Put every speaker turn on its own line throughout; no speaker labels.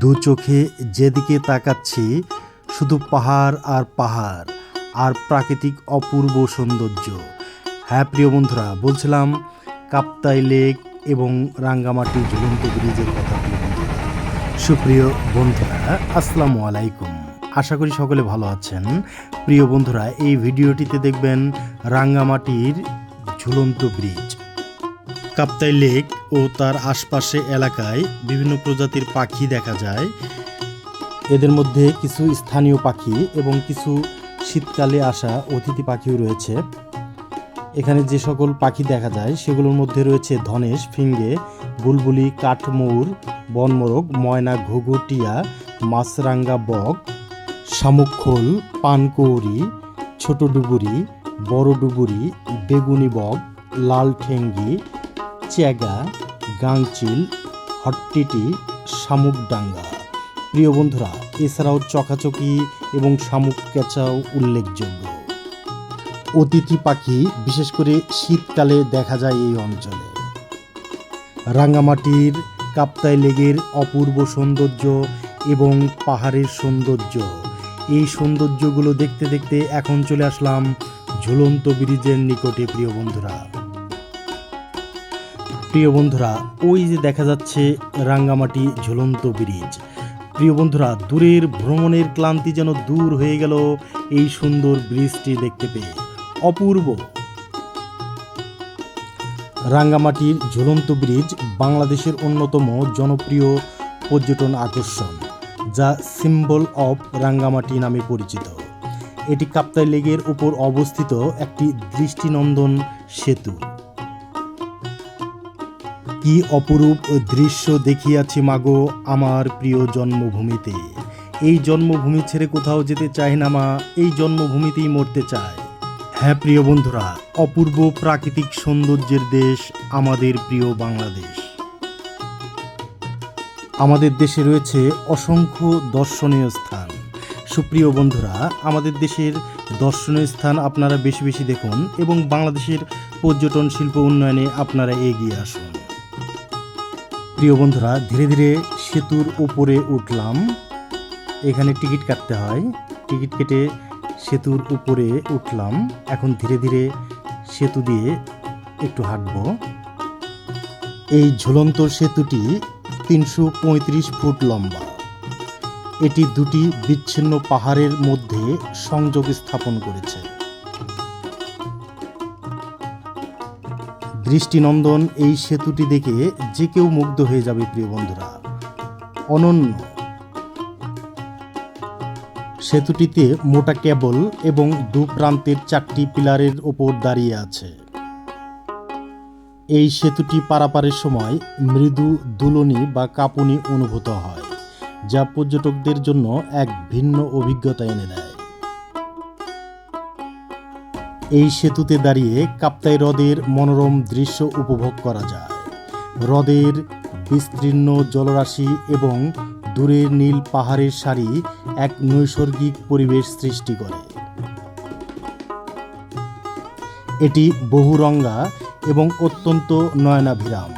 দু চোখে যেদিকে তাকাচ্ছি, শুধু পাহাড় আর পাহাড় আর প্রাকৃতিক অপূর্ব সৌন্দর্য। হ্যাঁ প্রিয় বন্ধুরা, বলছিলাম কাপ্তাই লেক এবং রাঙ্গামাটি ঝুলন্ত ব্রিজের কথা সুপ্রিয় বন্ধুরা, আসসালামু আলাইকুম। আশা করি সকলে ভালো আছেন। প্রিয় বন্ধুরা, এই ভিডিওটিতে দেখবেন রাঙ্গামাটির ঝুলন্ত ব্রিজ। কাপ্তাই লেক ও তার আশপাশে এলাকায় বিভিন্ন প্রজাতির পাখি দেখা যায়। এদের মধ্যে কিছু স্থানীয় পাখি এবং কিছু শীতকালে আসা অতিথি পাখিও রয়েছে। এখানে যে সকল পাখি দেখা যায়, সেগুলোর মধ্যে রয়েছে ধনেশ, ফিঙ্গে, বুলবুলি, কাঠমৌর, বনমোরগ, ময়না, ঘুঘু, টিয়া, মাছরাঙ্গা বক শামুকখোল পানকৌড়ি, ছোট ডুবুরি, বড় ডুবুরি, বেগুনি বক, লাল ঠেঙ্গি চ্যাগা গাংচিল, হট্টিটি, শামুকডাঙ্গা। প্রিয় বন্ধুরা, এছাড়াও চকাচকি এবং শামুক ক্যাচাও উল্লেখযোগ্য। অতিথি পাখি, বিশেষ করে শীতকালে দেখা যায় এই অঞ্চলে। রাঙ্গামাটির কাপ্তাই লেগের অপূর্ব সৌন্দর্য এবং পাহাড়ের সৌন্দর্য। এই সৌন্দর্যগুলো দেখতে দেখতে এখন চলে আসলাম ঝুলন্ত ব্রিজের নিকটে, প্রিয় বন্ধুরা। প্রিয় বন্ধুরা, ওই যে দেখা যাচ্ছে রাঙ্গামাটি ঝুলন্ত ব্রিজ প্রিয় বন্ধুরা, দূরের ভ্রমণের ক্লান্তি যেন দূর হয়ে গেল এই সুন্দর ব্রিজটি দেখতে পেয়ে। অপূর্ব। রাঙ্গামাটির ঝুলন্ত ব্রিজ বাংলাদেশের অন্যতম জনপ্রিয় পর্যটন আকর্ষণ, যা সিম্বল অফ রাঙ্গামাটি নামে পরিচিত। এটি কাপ্তাই লেগের উপর অবস্থিত একটি দৃষ্টিনন্দন সেতু। কি অপরূপ দৃশ্য দেখিয়াছি মাগো আমার প্রিয় জন্মভূমিতে? এই জন্মভূমি ছেড়ে কোথাও যেতে চায় না মা, এই জন্মভূমিতেই মরতে চায়। হ্যাঁ প্রিয় বন্ধুরা, অপূর্ব প্রাকৃতিক সৌন্দর্যের দেশ আমাদের প্রিয় বাংলাদেশ। আমাদের দেশে রয়েছে অসংখ্য দর্শনীয় স্থান। সুপ্রিয় বন্ধুরা, আমাদের দেশের দর্শনীয় স্থান আপনারা বেশি বেশি দেখুন এবং বাংলাদেশের পর্যটন শিল্প উন্নয়নে আপনারা এগিয়ে আসুন। প্রিয় বন্ধুরা, ধীরে ধীরে সেতুর উপরে উঠলাম। এখানে টিকিট কাটতে হয়। টিকিট কেটে সেতুর উপরে উঠলাম। এখন ধীরে ধীরে সেতু দিয়ে একটু হাঁটব। এই ঝুলন্ত সেতুটি তিনশো পঁয়ত্রিশ ফুট লম্বা। এটি দুটি বিচ্ছিন্ন পাহাড়ের মধ্যে সংযোগ স্থাপন করেছে। দৃষ্টিনন্দন এই সেতুটি দেখে যে কেউ মুগ্ধ হয়ে যাবে প্রিয় বন্ধুরা। অনন্য। সেতুটিতে মোটা কেবল এবং দু প্রান্তের চারটি পিলারের ওপর দাঁড়িয়ে আছে। এই সেতুটি পারাপারের সময় মৃদু দুলনি বা কাঁপুনি অনুভূত হয়, যা পর্যটকদের জন্য এক ভিন্ন অভিজ্ঞতা এনে দেয়। এই সেতুতে দাঁড়িয়ে কাপ্তাই হ্রদের মনোরম দৃশ্য উপভোগ করা যায়। হ্রদের বিস্তীর্ণ জলরাশি এবং দূরের নীল পাহাড়ের সারি এক নৈসর্গিক পরিবেশ সৃষ্টি করে। এটি বহুরঙ্গা এবং অত্যন্ত নয়নাভিরাম।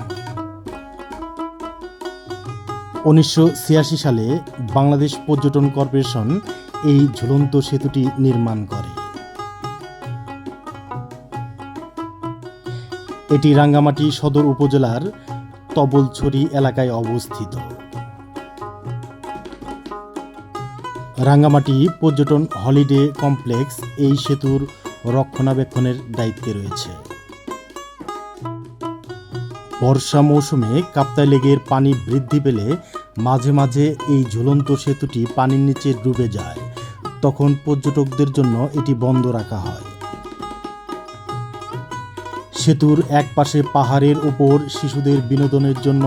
উনিশশো ছিয়াশি সালে বাংলাদেশ পর্যটন কর্পোরেশন এই ঝুলন্ত সেতুটি নির্মাণ করে। এটি রাঙ্গামাটি সদর উপজেলার তবলছড়ি এলাকায় অবস্থিত। রাঙ্গামাটি পর্যটন হলিডে কমপ্লেক্স এই সেতুর রক্ষণাবেক্ষণের দায়িত্বে রয়েছে। বর্ষা মৌসুমে কাপ্তাই লেগের পানি বৃদ্ধি পেলে মাঝে মাঝে এই ঝুলন্ত সেতুটি পানির নিচে ডুবে যায়। তখন পর্যটকদের জন্য এটি বন্ধ রাখা হয়। সেতুর এক পাশে পাহাড়ের ওপর শিশুদের বিনোদনের জন্য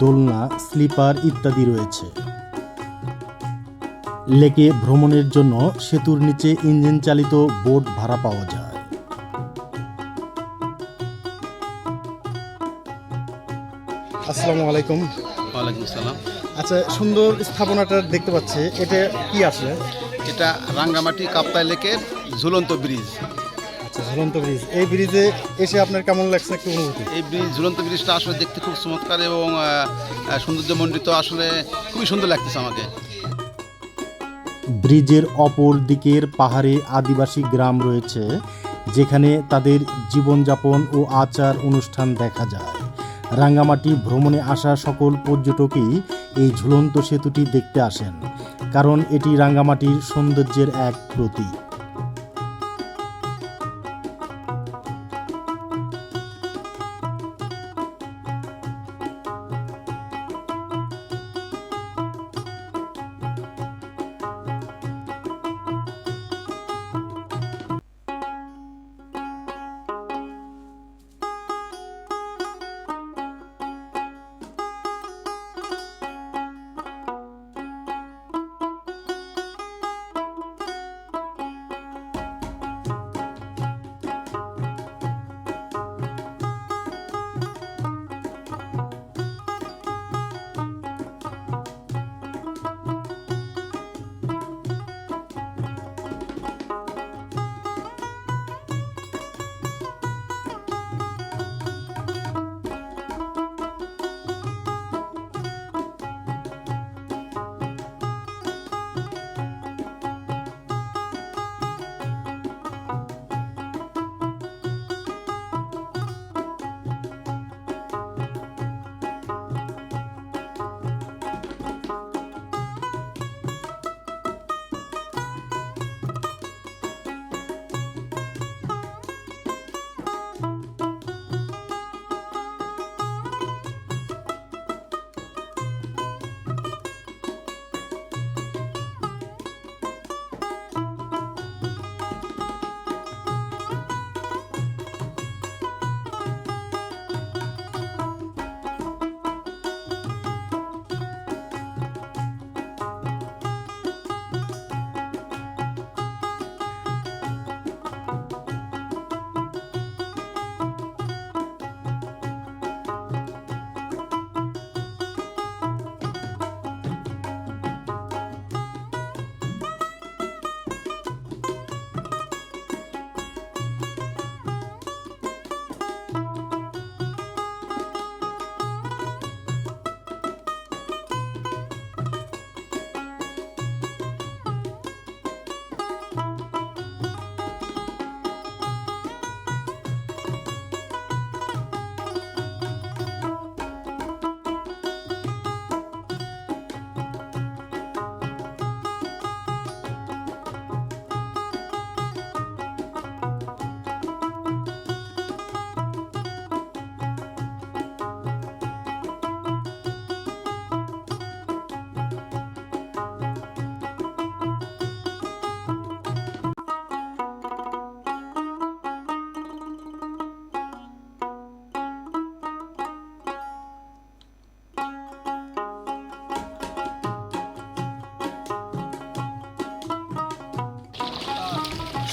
দোলনা স্লিপার ইত্যাদি রয়েছে। লেকে ভ্রমণের জন্য সেতুর নিচে ইঞ্জিন চালিত বোট ভাড়া পাওয়া যায়। আসসালামু আলাইকুম।
ওয়ালাইকুম সালাম।
আচ্ছা সুন্দর স্থাপনাটা দেখতে পাচ্ছি। এটা কি আসলে?
এটা রাঙ্গামাটি কাপ্তাই লেকের ঝুলন্ত ব্রিজ।
আচ্ছা ঝুলন্ত ব্রিজ। এই ব্রিজে এসে আপনার কেমন লাগছে একটু অনুভূতি?
এই ব্রিজ ঝুলন্ত ব্রিজটা আসলে দেখতে খুব চমৎকার এবং সৌন্দর্যমণ্ডিত আসলে খুবই সুন্দর লাগতেছে আমাকে।
ব্রিজের অপর দিকের পাহাড়ে আদিবাসী গ্রাম রয়েছে যেখানে তাদের জীবনযাপন ও আচার অনুষ্ঠান দেখা যায়। রাঙ্গামাটি ভ্রমণে আসা সকল পর্যটকই এই ঝুলন্ত সেতুটি দেখতে আসেন কারণ এটি রাঙ্গামাটির সৌন্দর্যের এক প্রতীক।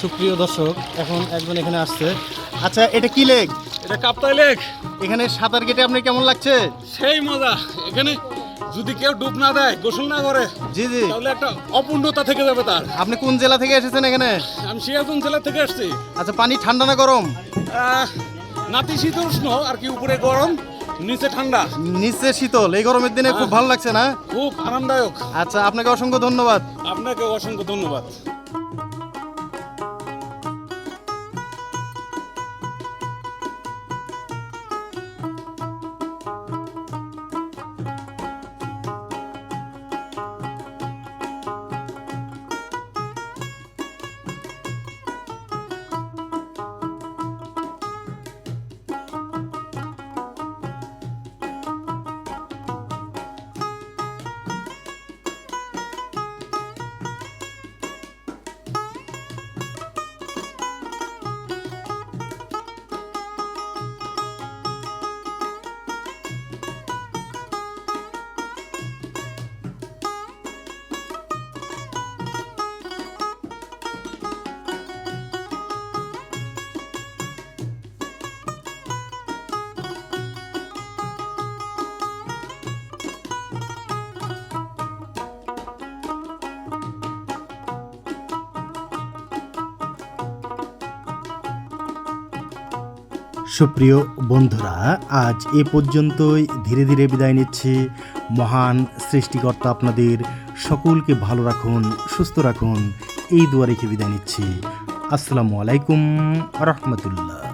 সুপ্রিয় দর্শক এখন একজন এখানে আসছে। আচ্ছা এটা কি লেক?
এটা কাপ্তাই লেক।
এখানে সাঁতার কেটে আপনার কেমন লাগছে?
সেই মজা। এখানে যদি কেউ ডুব না দেয় গোসল না করে
জি জি।
তাহলে একটা অপূর্ণতা থেকে যাবে তার।
আপনি কোন জেলা থেকে এসেছেন এখানে?
আমি সিয়াজুন জেলা থেকে আসছি।
আচ্ছা পানি ঠান্ডা না গরম?
নাতিশীতোষ্ণ আর কি উপরে গরম নিচে ঠান্ডা।
নিচে শীতল। এই গরমের দিনে খুব ভালো লাগছে না?
খুব আরামদায়ক।
আচ্ছা আপনাকে অসংখ্য ধন্যবাদ।
আপনাকে অসংখ্য ধন্যবাদ।
সুপ্রিয় বন্ধুরা, আজ এ পর্যন্তই। ধীরে ধীরে বিদায় নিচ্ছি। মহান সৃষ্টিকর্তা আপনাদের সকলকে ভালো রাখুন, সুস্থ রাখুন। এই দুয়ারে রেখে বিদায় নিচ্ছি। আসসালামু আলাইকুম রহমতুল্লাহ।